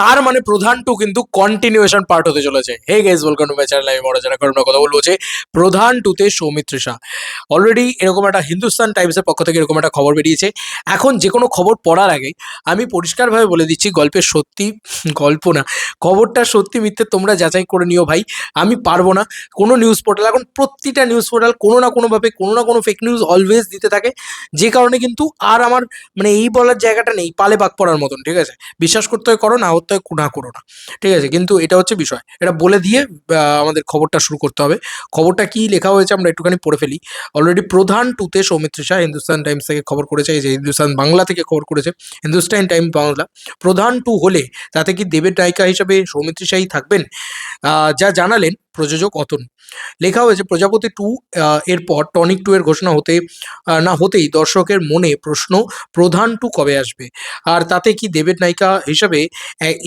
তার মানে প্রধান টু কিন্তু কন্টিনিউশন পার্ট হতে চলেছে। Hey guys welcome to my channel আমি বড় যারা কারণ কথা বলব যে প্রধান টুতে সৌমিত্র শাহ। অলরেডি এরকম একটা হিন্দুস্তান টাইমসের পক্ষ থেকে এরকম একটা খবর বেরিয়েছে। এখন যে কোনো খবর পড়ার আগে আমি পরিষ্কারভাবে বলে দিচ্ছি গল্পের সত্যি, গল্প না, খবরটা সত্যি মিথ্যে তোমরা যাচাই করে নিও ভাই। আমি পারব না। কোনো নিউজ পোর্টাল এখন প্রতিটা নিউজ পোর্টাল কোনো না কোনোভাবে, কোনো না কোনো ফেক নিউজ অলওয়েজ দিতে থাকে। যে কারণে কিন্তু আর আমার মানে এই বলার জায়গাটা নেই, পালে বাক পড়ার মতন, ঠিক আছে? বিশ্বাস করতে হয় করো, না হতে হয় না করো না। ঠিক আছে? কিন্তু এটা হচ্ছে বিষয়। এটা বলে দিয়ে আমাদের খবরটা শুরু করতে হবে। খবরটা কি লেখা হয়েছে আমরা একটুখানি পড়ে ফেলি। অলরেডি প্রধান টুতে সৌমিত্র শাহ হিন্দুস্তান টাইমস থেকে খবর করেছে। এই যে হিন্দুস্তান বাংলা থেকে খবর করেছে, হিন্দুস্তান টাইম বাংলা। প্রধান টু হলে তাতে কি দেবের নায়িকা হিসেবে সৌমিত্রী শাহী থাকবেন? যা জানালেন প্রযোজক অতন। লেখা হয়েছে, প্রজাপতি টু এরপর টনিক টু এর ঘোষণা হতে না হতেই দর্শকের মনে প্রশ্ন, প্রধান টু কবে আসবে? আর তাতে কি দেবের নায়িকা হিসাবে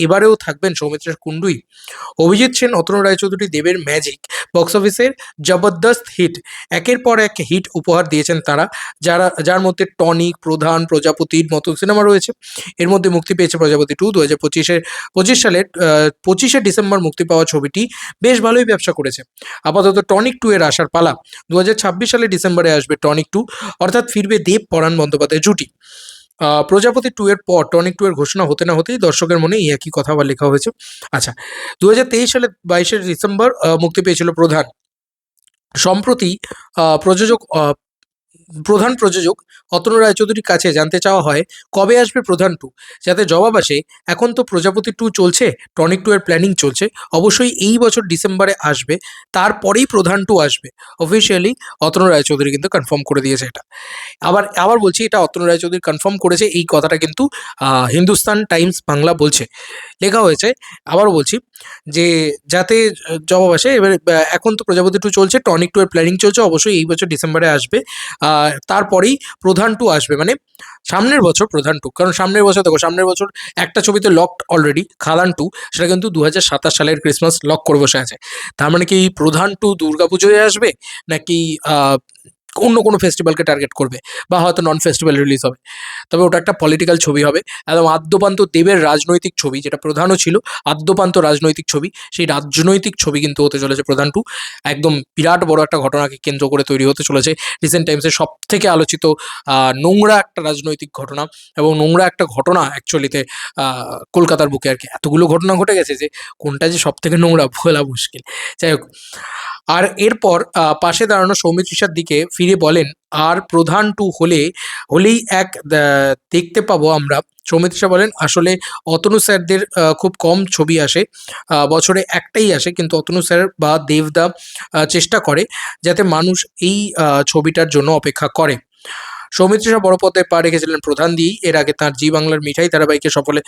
এবারেও থাকবেন সৌমিত্রের কুণ্ডুই? অভিজিৎ সেন, অতনু রায়চৌধুরী, দেবের ম্যাজিক বক্স অফিসের জবরদস্ত হিট একের পর এক হিট উপহার দিয়েছেন তারা, যারা, যার মধ্যে টনিক, প্রধান, প্রজাপতির মতো সিনেমা রয়েছে। এর মধ্যে মুক্তি পেয়েছে প্রজাপতি টু দু হাজার পঁচিশের, পঁচিশ সালের পঁচিশে ডিসেম্বর মুক্তি পাওয়া ছবিটি। বেশ ভালোই ব্যবসা করেছে। আপাতত টনিক টু এর আসার পালা দু হাজার ছাব্বিশ সালে ডিসেম্বরে আসবে টনিক টু, অর্থাৎ ফিরবে দেব পরাণ বন্দ্যোপাধ্যায় জুটি। প্রজাপতি টু এর পর টনিক টু এর ঘোষণা হতে না হতেই দর্শকের মনে এই একই কথা আবার লেখা হয়েছে। আচ্ছা দু সালে বাইশে ডিসেম্বর মুক্তি পেয়েছিল প্রধান। সম্প্রতি প্রযোজক প্রধান প্রযোজক অতনু রায়চৌধুরীর কাছে জানতে চাওয়া হয়, কবে আসবে প্রধান টু? যাতে জবাব আসে, এখন তো প্রজাপতি টু চলছে, টনিক টু এর প্ল্যানিং চলছে, অবশ্যই এই বছর ডিসেম্বরে আসবে, তারপরেই প্রধান টু আসবে। অফিসিয়ালি অতনু রায়চৌধুরী কিন্তু কনফার্ম করে দিয়েছে এটা। আবার আবার বলছি, এটা অতনু রায়চৌধুরী কনফার্ম করেছে, এই কথাটা কিন্তু হিন্দুস্তান টাইমস বাংলা বলছে। লেখা হয়েছে। আবারও বলছি যে, যাতে জবাব আসে, এবার এখন তো প্রজাপতি টু চলছে টনিক টু এর প্ল্যানিং চলছে, অবশ্যই এই বছর ডিসেম্বরে আসবে। তারপরেই প্রধান টু আসবে মানে সামনের বছর প্রধান টু কারণ সামনের বছর, দেখো, সামনের বছর একটা ছবিতে লকড অলরেডি খালান টু সেটা কিন্তু দু হাজার সাতাশ সালের ক্রিসমাস লক করে বসে আছে। তার মানে কি প্রধান টু দুর্গাপুজোয় আসবে? নাকি অন্য কোনো ফেস্টিভ্যালকে টার্গেট করবে বা হয়তো নন ফেস্টিভ্যাল রিলিজ হবে। তবে ওটা একটা পলিটিক্যাল ছবি হবে। একদম আদ্যপান্ত দেবের রাজনৈতিক ছবি যেটা প্রধানও ছিল, আদ্যপান্ত রাজনৈতিক ছবি, সেই রাজনৈতিক ছবি কিন্তু হতে চলেছে প্রধান টু একদম বিরাট বড় একটা ঘটনাকে কেন্দ্র করে তৈরি হতে চলেছে। রিসেন্ট টাইমসের সব থেকে আলোচিত নোংরা একটা রাজনৈতিক ঘটনা এবং নোংরা একটা ঘটনা অ্যাকচুয়ালিতে কলকাতার বুকে আর কি। এতগুলো ঘটনা ঘটে গেছে যে কোনটা যে সব থেকে নোংরা বলা মুশকিল। যাই হোক আর এরপর পাশে দাঁড়ানো সৌমিত্রিষার দিকে ফিরে বলেন, আর প্রধান টু হলে, হলেই এক দেখতে পাবো আমরা। সৌমিত্রিষা বলেন, আসলে অতনু স্যারদের খুব কম ছবি আসে বছরে একটাই আসে, কিন্তু অতনু স্যার বা দেবদা চেষ্টা করে যাতে মানুষ এই ছবিটার জন্য অপেক্ষা করে। সৌমিত্র শাহ বড় পর্দায় পা রেখেছিলেন প্রধান দিয়েই এর আগে তার জি বাংলার মিঠাই ধারাবাহিকে সফলে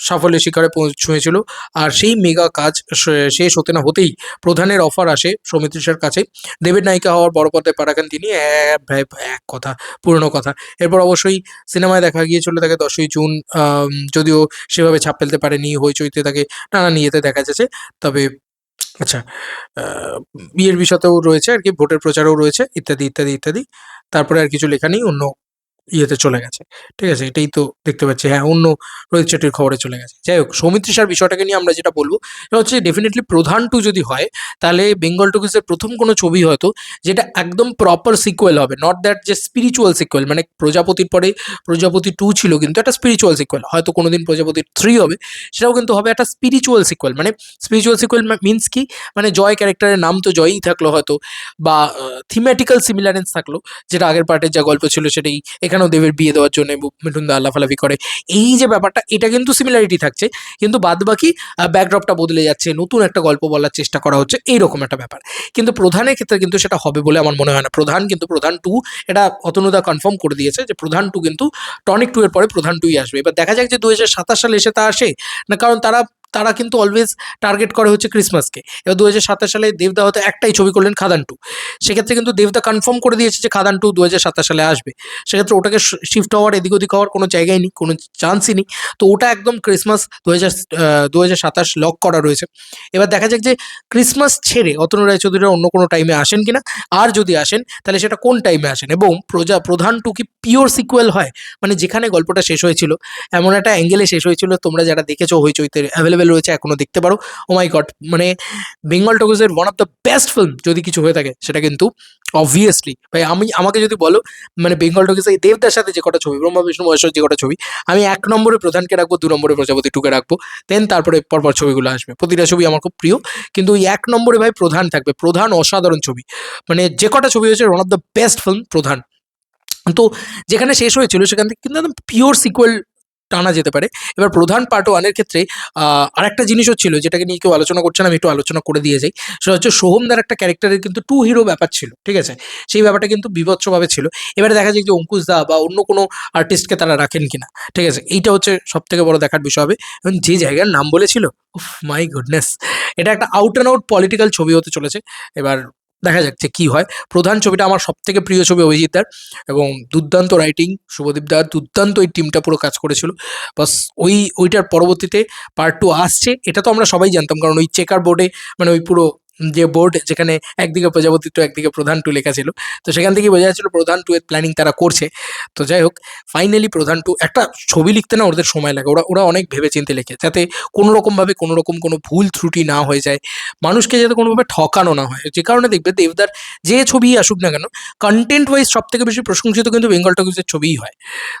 সাফল্যের শিখরে পৌঁছেছিল আর সেই মেগা কাজ শেষ হতে না হতেই প্রধানের অফার আসে সৌমিত্র কাছে। দেবের নায়িকা হওয়ার বড় পর্দায় পা রাখেন তিনি। এক কথা, পুরনো কথা। এরপর অবশ্যই সিনেমায় দেখা গিয়েছিল তাকে দশই জুন যদিও সেভাবে ছাপ ফেলতে পারেনি। হইচইতে তাকে নানা নিয়েতে দেখা যাচ্ছে। তবে আচ্ছা বিয়ের বিষয়তেও রয়েছে আর কি, ভোটের প্রচারও রয়েছে, ইত্যাদি ইত্যাদি ইত্যাদি। তারপরে আর কিছু লেখা নেই, অন্য ইয়েতে চলে গেছে। ঠিক আছে? এটাই তো দেখতে পাচ্ছি। হ্যাঁ অন্য রোহিত শেট্টির খবরে চলে গেছে। যাই হোক, সৌমিত্রী সার বিষয়টাকে নিয়ে আমরা যেটা বলব, সেটা হচ্ছে ডেফিনেটলি প্রধান টু যদি হয়, তাহলে বেঙ্গল টুকিসের প্রথম কোনো ছবি হয়তো যেটা একদম প্রপার সিকুয়েল হবে। নট দ্যাট যে স্পিরিচুয়াল সিকুয়েল মানে প্রজাপতির পরে প্রজাপতি টু ছিল, কিন্তু একটা স্পিরিচুয়াল সিকুয়েল হয়তো কোনোদিন প্রজাপতি থ্রি হবে, সেটাও কিন্তু হবে একটা স্পিরিচুয়াল সিকুয়েল মানে স্পিরিচুয়াল সিকুয়েল মিনস কি? মানে জয় ক্যারেক্টারের নাম তো জয়ই থাকল হয়তো, বা থিমেটিক্যাল সিমিলারেন্স থাকল, যেটা আগের পার্টের যা গল্প ছিল, সেটাই। এখানেও দেবের বিয়ে দেওয়ার জন্য মিঠুন দা লাফালাফি করে। এই যে ব্যাপারটা, এটা কিন্তু সিমিলারিটি থাকছে। কিন্তু বাদ বাকি ব্যাকড্রপটা বদলে যাচ্ছে, নতুন একটা গল্প বলার চেষ্টা করা হচ্ছে, এইরকম একটা ব্যাপার। কিন্তু প্রধানের ক্ষেত্রে কিন্তু সেটা হবে বলে আমার মনে হয় না। প্রধান কিন্তু, প্রধান টু এটা অতনুদা কনফার্ম করে দিয়েছে যে প্রধান টু কিন্তু টনিক টু এর পরে প্রধান টুই আসবে। এবার দেখা যাক যে দু হাজার সাতাশ সালে এসে তা আসে, না কারণ তারা তারা কিন্তু অলওয়েজ টার্গেট করে হচ্ছে ক্রিসমাসকে এবার দু হাজার সাতাশ সালে দেবদা হয়তো একটাই ছবি করলেন খাদান টু সেক্ষেত্রে কিন্তু দেবদা কনফার্ম করে দিয়েছে যে খাদান টু দু হাজার সাতাশ সালে আসবে। সেক্ষেত্রে ওটাকে শিফট হওয়ার, এদিক ওদিক হওয়ার কোনো জায়গায় নেই, কোনো চান্সই নেই। তো ওটা একদম ক্রিসমাস দু হাজার লক করা রয়েছে। এবার দেখা যাক যে ক্রিসমাস ছেড়ে অতনু রায়চৌধুরীরা অন্য কোনো টাইমে আসেন কিনা। আর যদি আসেন, তাহলে সেটা কোন টাইমে আসেন? এবং প্রজা, প্রধান টু কি পিওর সিকুয়েল হয়? মানে যেখানে গল্পটা শেষ হয়েছিল, এমন একটা অ্যাঙ্গেলে শেষ হয়েছিল, তোমরা যারা দেখেছ হইচইতে অ্যাভেলেবেল রয়েছে এখনও দেখতে পারো। ও মাই গড মানে Bengal টকিজের one of the best film যদি কিছু হয়ে থাকে, সেটা কিন্তু অবভিয়াসলি ভাই আমি, আমাকে যদি বলো মানে বেঙ্গল টকিজে এই দেবদার সাথে যে কটা ছবি, ব্রহ্মা, বিষ্ণু, মহেশ্বর যে কটা ছবি, আমি এক নম্বরে প্রধানকে রাখব, দু নম্বরে প্রজাপতি টুকে রাখব দেন তারপরে পরপর ছবিগুলো আসবে। প্রতিটা ছবি আমার খুব প্রিয়, কিন্তু ওই এক নম্বরে ভাই প্রধান থাকবে, প্রধান অসাধারণ ছবি। মানে যে কটা ছবি হয়েছে one of the best film প্রধান। তো যেখানে শেষ হয়েছিল, সেখান থেকে কিন্তু একদম পিওর সিকুয়েল টানা যেতে পারে। এবার প্রধান পার্ট ওয়ানের ক্ষেত্রে আরেকটা জিনিসও ছিল যেটাকে নিয়ে কেউ আলোচনা করছে না, আমি একটু আলোচনা করে দিয়ে যাই। সেটা হচ্ছে সোহমদার একটা ক্যারেক্টারের কিন্তু টু হিরো ব্যাপার ছিল, ঠিক আছে? সেই ব্যাপারটা কিন্তু বিভৎসভাবে ছিল। এবারে দেখা যায় যে অঙ্কুশ দা বা অন্য কোনো আর্টিস্টকে তারা রাখেন কিনা, ঠিক আছে? এইটা হচ্ছে সব থেকে বড় দেখার বিষয় হবে। এবং যে জায়গার নাম বলেছিল, উফ মাই গুডনেস এটা একটা আউট অ্যান্ড আউট পলিটিক্যাল ছবি হতে চলেছে। এবার দেখা যাচ্ছে কি হয়। প্রধান ছবিটা আমার সব থেকে প্রিয় ছবি অভিজিৎ দার এবং দুর্দান্ত রাইটিং শুভদীপ দার দুর্দান্ত ওই টিমটা পুরো কাজ করেছিল। বাস ওই, ওইটার পরবর্তীতে পার্ট টু আসছে, এটা তো আমরা সবাই জানতাম কারণ ওই চেকার বোর্ডে মানে ওই পুরো যে বোর্ড যেখানে একদিকে প্রজাপতি টু একদিকে প্রধান টু লেখা ছিল। তো সেখান থেকেই বোঝা যাচ্ছিল প্রধান টু এর প্ল্যানিং তারা করছে। তো যাই হোক ফাইনালি প্রধান টু একটা ছবি লিখতে না ওদের সময় লাগে। ওরা ওরা অনেক ভেবে চিন্তে লেখে, যাতে কোনো রকমভাবে কোনো রকম কোনো ভুল ত্রুটি না হয়ে যায়। মানুষকে যাতে কোনোভাবে ঠকানো না হয়। যে কারণে দেখবে দেবদার যে ছবি আসুক না কেন কন্টেন্ট ওয়াইজ সব থেকে বেশি প্রশংসিত কিন্তু বেঙ্গল টকিজের ছবিই হয়।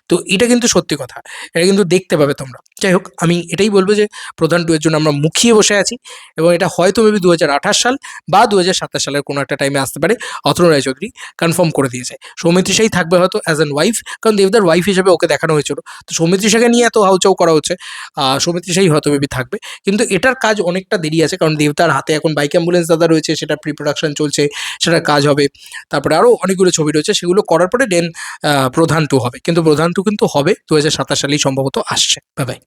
তো এটা কিন্তু সত্যি কথা। এটা কিন্তু দেখতে পাবে তোমরা। যাই হোক, আমি এটাই বলব যে প্রধান টু এর জন্য আমরা মুখিয়ে বসে আছি এবং এটা হয়তো মেবি দু হাজার আঠাশ সাল বা দু হাজার সাতাশ সালের কোনো একটা টাইমে আসতে পারে। অতনু রায়চৌধুরী কনফার্ম করে দিয়েছে। সৌমিত্রী সৌমিত্রিষাই থাকবে হয়তো অ্যাজ অ্যান ওয়াইফ কারণ দেবদার ওয়াইফ হিসেবে ওকে দেখানো হয়েছিল। তো সৌমিত্রী সৌমিত্রিষাকে নিয়ে এত হাউচাউ করা হচ্ছে আহ, সৌমিত্রিষাই হয়তো মেবি থাকবে। কিন্তু এটার কাজ অনেকটা দেরি আছে কারণ দেবদার হাতে এখন বাইক অ্যাম্বুলেন্স দাদা রয়েছে সেটা প্রি প্রোডাকশন চলছে সেটার কাজ হবে। তারপরে আরও অনেকগুলো ছবি রয়েছে সেগুলো করার পরে দেন প্রধান টু হবে। কিন্তু প্রধান টু কিন্তু হবে দু হাজার সাতাশ সালেই সম্ভবত আসছে। বাই